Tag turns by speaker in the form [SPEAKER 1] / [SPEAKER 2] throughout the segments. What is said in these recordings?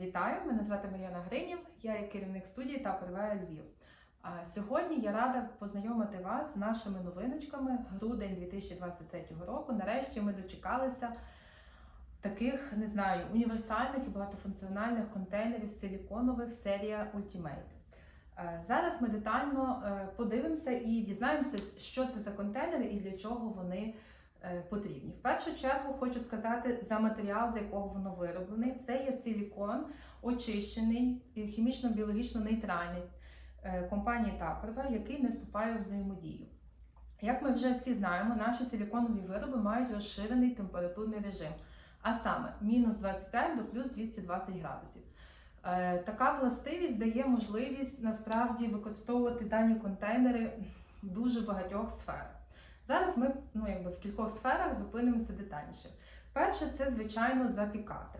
[SPEAKER 1] Вітаю! Мене звати Мар'яна Гринів, я є керівник студії та Первея Львів. Сьогодні я рада познайомити вас з нашими новиночками грудень 2023 року. Нарешті ми дочекалися таких, не знаю, універсальних і багатофункціональних контейнерів силіконових серія Ultimate. Зараз ми детально е, подивимося і дізнаємося, що це за контейнери і для чого вони потрібні. В першу чергу хочу сказати за матеріал, з якого воно вироблений. Це є силікон, очищений хімічно-біологічно нейтральний е, компанії Tupperware, який не вступає в взаємодію. Як ми вже всі знаємо, наші силіконові вироби мають розширений температурний режим, а саме мінус 25 до плюс 220 градусів. Е, Така властивість дає можливість насправді використовувати дані контейнери в дуже багатьох сферах. Зараз ми ну, якби в кількох сферах зупинимося детальніше. Перше, це звичайно запікати.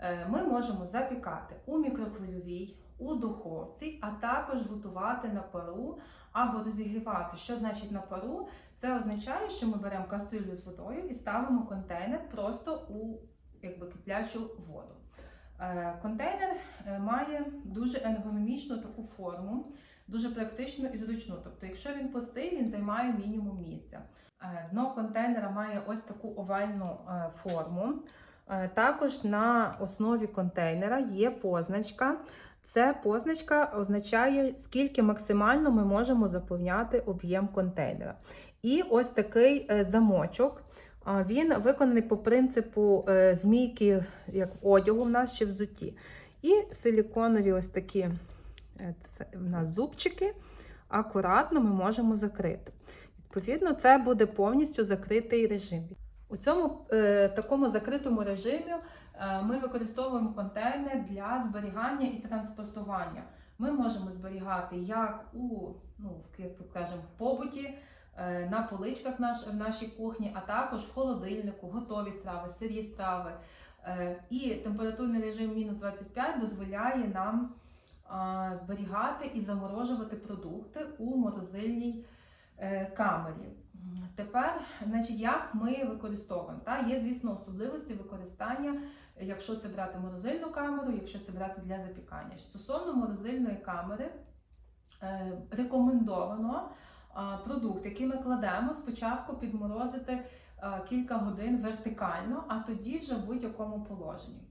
[SPEAKER 1] Е, Ми можемо запікати у мікрохвильовій, у духовці, а також готувати на пару або розігрівати. Що значить на пару? Це означає, що ми беремо кастрюлю з водою і ставимо контейнер просто у якби, киплячу воду. Е, Контейнер е, має дуже ергономічну таку форму, дуже практичну і зручну. Тобто, якщо він пустий, він займає мінімум місця. Е, Дно контейнера має ось таку овальну е, форму. Е, Також на основі контейнера є позначка. Це позначка означає, скільки максимально ми можемо заповняти об'єм контейнера. І ось такий замочок. Він виконаний по принципу змійки, як одягу в нас чи взутті. І силіконові ось такі це в нас зубчики. Акуратно ми можемо закрити. Відповідно, це буде повністю закритий режим. У цьому е, такому закритому режимі е, ми використовуємо контейнер для зберігання і транспортування. Ми можемо зберігати як у ну, як кажемо, в побуті, е, на поличках наш, в нашій кухні, а також в холодильнику, готові страви, сирі страви. Е, і температурний режим мінус 25 дозволяє нам е, зберігати і заморожувати продукти у морозильній е, камері. Тепер, значить, як ми використовуємо? Та? Є, звісно, особливості використання, якщо це брати морозильну камеру, якщо це брати для запікання. Стосовно морозильної камери, е, рекомендовано продукт, який ми кладемо, спочатку підморозити кілька годин вертикально, а тоді вже в будь-якому положенні.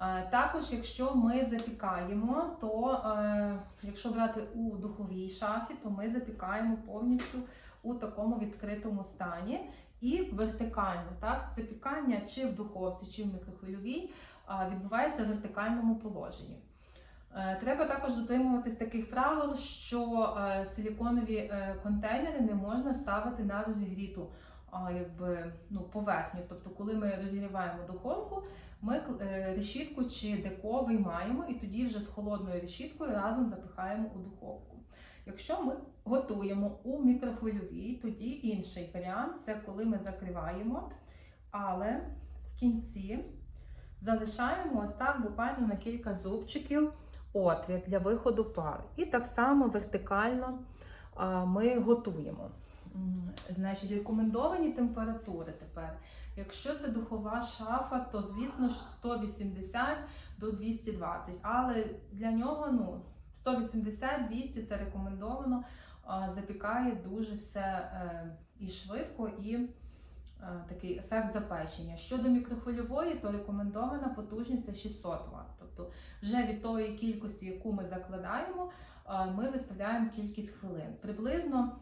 [SPEAKER 1] Е, Також, якщо ми запікаємо, то е, якщо брати у духовій шафі, то ми запікаємо повністю у такому відкритому стані і вертикально. Так? Запікання чи в духовці, чи в мікрохвильовій е, відбувається в вертикальному положенні. Треба також дотримуватись таких правил, що силіконові контейнери не можна ставити на розігріту якби, ну, поверхню. Тобто, коли ми розігріваємо духовку, ми е, решітку чи деко виймаємо і тоді вже з холодною решіткою разом запихаємо у духовку. Якщо ми готуємо у мікрохвильовій, тоді інший варіант це коли ми закриваємо, але в кінці залишаємо ось так буквально на кілька зубчиків отвір для виходу пари. І так само вертикально ми готуємо. Значить, рекомендовані температури тепер. Якщо це духова шафа, то звісно ж 180 до 220. Але для нього ну, 180-200 це рекомендовано. Запікає дуже все е, і швидко, і е, такий ефект запечення. Щодо мікрохвильової, то рекомендована потужність це 600 Вт. Тобто вже від тої кількості, яку ми закладаємо, ми виставляємо кількість хвилин. Приблизно,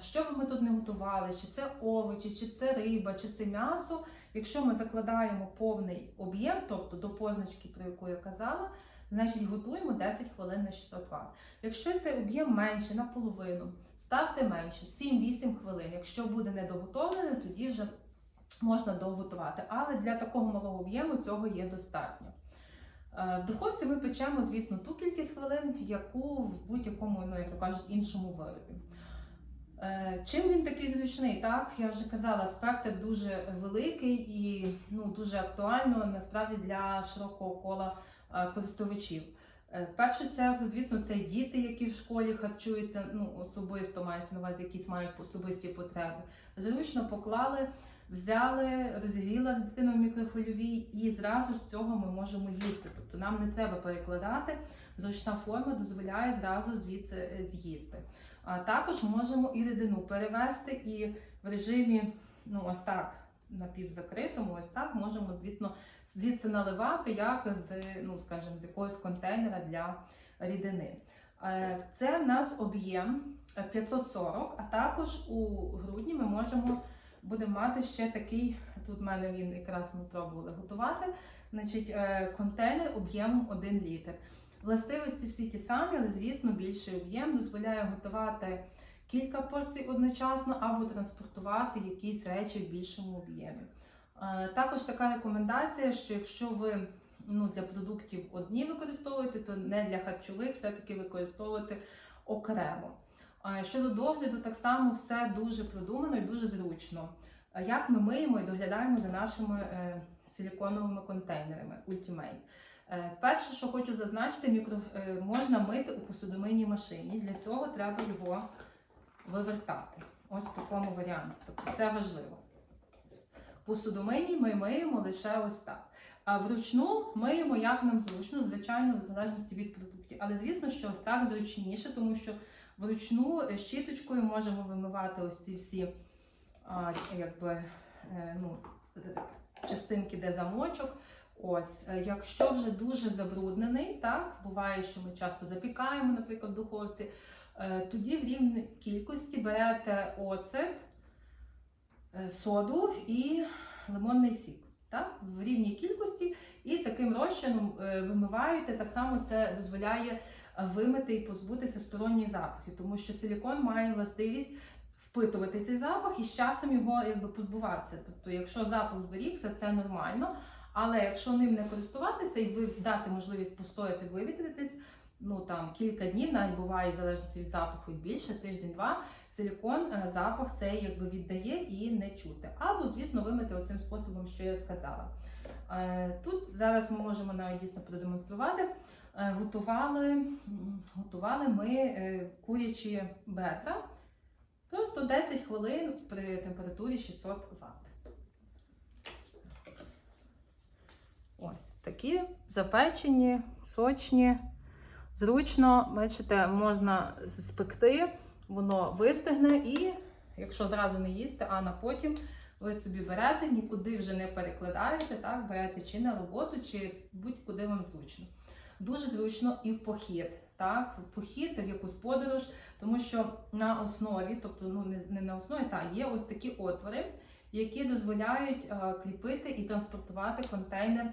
[SPEAKER 1] що би ми тут не готували, чи це овочі, чи це риба, чи це м'ясо. Якщо ми закладаємо повний об'єм, тобто до позначки, про яку я казала, значить готуємо 10 хвилин на 600 Вт. Якщо цей об'єм менше наполовину, ставте менше 7-8 хвилин. Якщо буде недоготовлене, тоді вже можна доготувати. Але для такого малого об'єму цього є достатньо. Е, В духовці ми печемо, звісно, ту кількість хвилин, яку в будь-якому, ну, як то кажуть, іншому виробі. Е, Чим він такий зручний? Так, я вже казала, спектр дуже великий і ну, дуже актуально насправді для широкого кола е, користувачів. Е, Перше, це, звісно, це діти, які в школі харчуються, ну, особисто мається на увазі, якісь мають особисті потреби. Зручно поклали, взяли, розігріла дитину в мікрохвильовій і зразу з цього ми можемо їсти. Тобто нам не треба перекладати. Зручна форма дозволяє зразу звідси з'їсти. А також можемо і рідину перевести, і в режимі, ну ось так, напівзакритому, ось так можемо, звісно, звідси наливати, як з, ну, скажімо, з якогось контейнера для рідини. Е, Це в нас об'єм е, 540, а також у грудні ми можемо будемо мати ще такий. Тут в мене він якраз ми пробували готувати. Значить, е, контейнер об'ємом 1 літр. Властивості всі ті самі, але звісно, більший об'єм дозволяє готувати кілька порцій одночасно або транспортувати якісь речі в більшому об'ємі. Е, Також така рекомендація, що якщо ви ну, для продуктів одні використовуєте, то не для харчових, все-таки використовувати окремо. Щодо догляду, так само все дуже продумано і дуже зручно. Як ми миємо і доглядаємо за нашими е, силіконовими контейнерами Ultimate. Е, Перше, що хочу зазначити, мікро, е, можна мити у посудомийній машині. Для цього треба його вивертати. Ось в такому варіанті. Тобто це важливо. Посудомийні ми миємо лише ось так. А вручну миємо як нам зручно, звичайно, в залежності від продуктів. Але звісно, що ось так зручніше, тому що вручну е, щіточкою можемо вимивати ось ці всі а, якби, ну, частинки, де замочок. Ось, е, якщо вже дуже забруднений, так буває, що ми часто запікаємо, наприклад, в духовці, е, тоді в рівній кількості берете оцет, е, соду і лимонний сік. Так, в рівній кількості і таким розчином вимиваєте. Так само це дозволяє вимити і позбутися сторонніх запахів, тому що силікон має властивість впитувати цей запах і з часом його якби позбуватися. Тобто, якщо запах зберігся, це нормально. Але якщо ним не користуватися і ви дати можливість постояти, вивітритись, ну там кілька днів, навіть буває в залежності від запаху і більше, тиждень-два, силікон е, запах цей якби віддає і не чути. Або, звісно, вимити оцим способом, що я сказала. Е, Тут зараз ми можемо навіть дійсно продемонструвати. Е, Готували, готували ми курячі бедра просто 10 хвилин при температурі 600 Вт. Ось такі запечені, сочні, зручно, бачите, можна спекти, воно вистигне і, якщо зразу не їсти, а на потім ви собі берете, нікуди вже не перекладаєте, так, берете чи на роботу, чи будь-куди вам зручно. Дуже зручно і в похід, так, в похід, в якусь подорож, тому що на основі, тобто ну не, на основі, та є ось такі отвори, які дозволяють е, кріпити і транспортувати контейнер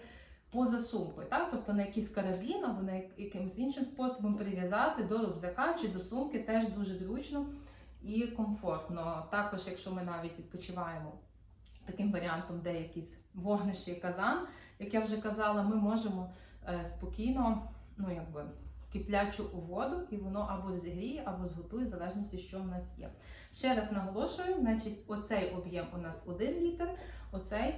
[SPEAKER 1] поза сумкою, так? тобто на якийсь карабін або на якимось іншим способом прив'язати до рюкзака чи до сумки теж дуже зручно і комфортно. Також, якщо ми навіть відпочиваємо таким варіантом, де якісь вогнище і казан, як я вже казала, ми можемо е, спокійно, ну якби. Киплячу воду, і воно або зігріє, або зготує, в залежності, що в нас є. Ще раз наголошую, значить, оцей об'єм у нас 1 літр, оцей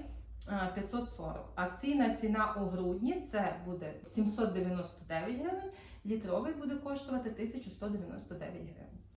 [SPEAKER 1] е, 540. Акційна ціна у грудні це буде 799 гривень, літровий буде коштувати 1199 гривень.